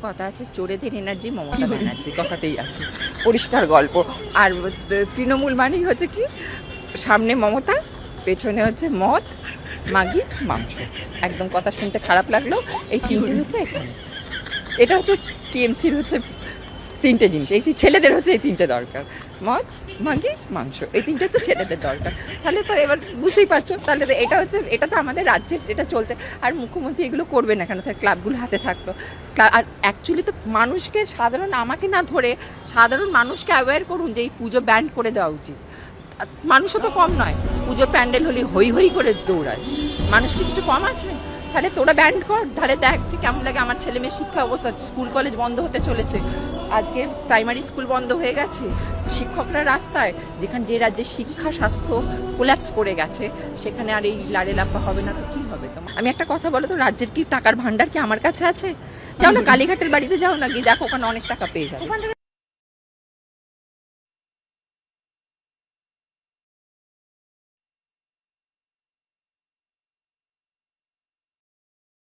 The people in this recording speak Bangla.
কথা আছে, চোরেদের এনার্জি মমতা ব্যানার্জি, কথাতেই আছে। পরিষ্কার গল্প। আর তৃণমূল মানেই হচ্ছে কি, সামনে মমতা, পেছনে হচ্ছে মদ, মাগি, মাংস। একদম কথা শুনতে খারাপ লাগল। এই তিনটে হচ্ছে এখানে। এটা হচ্ছে টিএমসির হচ্ছে তিনটে জিনিস। এই ছেলেদের হচ্ছে এই তিনটে দরকার। মদ, মাগি, মাংস। এই তিনটে হচ্ছে ছেলেদের দরকার। তাহলে তো এবার বুঝতেই পারছ, তাহলে তো এটা হচ্ছে এটা তো আমাদের রাজ্যের, এটা চলছে। আর মুখ্যমন্ত্রী এগুলো করবে না কেন? তাহলে ক্লাবগুলো হাতে থাকল। ক্লা- আর অ্যাকচুয়ালি তো মানুষকে সাধারণ, আমাকে না ধরে সাধারণ মানুষকে অ্যাওয়্যার করুন যে এই পুজো ব্যান্ড করে দেওয়া উচিত। মানুষও তো কম নয়। পুজোর প্যান্ডেল হলে হই হই করে দৌড়ায়। মানুষ কি কিছু কম আছে? তাহলে তোরা ব্যান্ড কর, তাহলে দেখ যে কেমন লাগে আমার ছেলে মেয়ের শিক্ষা অবস্থা। স্কুল কলেজ বন্ধ হতে চলেছে। আজকে প্রাইমারি স্কুল বন্ধ হয়ে গেছে। শিক্ষকরা রাস্তায়, যেখানে যে রাজ্যে শিক্ষা, স্বাস্থ্য কোল্যাপস করে গেছে, সেখানে আর এই লাড়ে লাফা হবে না তো কি হবে? তোমার আমি একটা কথা বলো তো, রাজ্যের কি টাকার ভান্ডার কি আমার কাছে আছে? যাও না, কালীঘাটের বাড়িতে যাও না, গিয়ে দেখো ওখানে অনেক টাকা পেয়ে যাবে।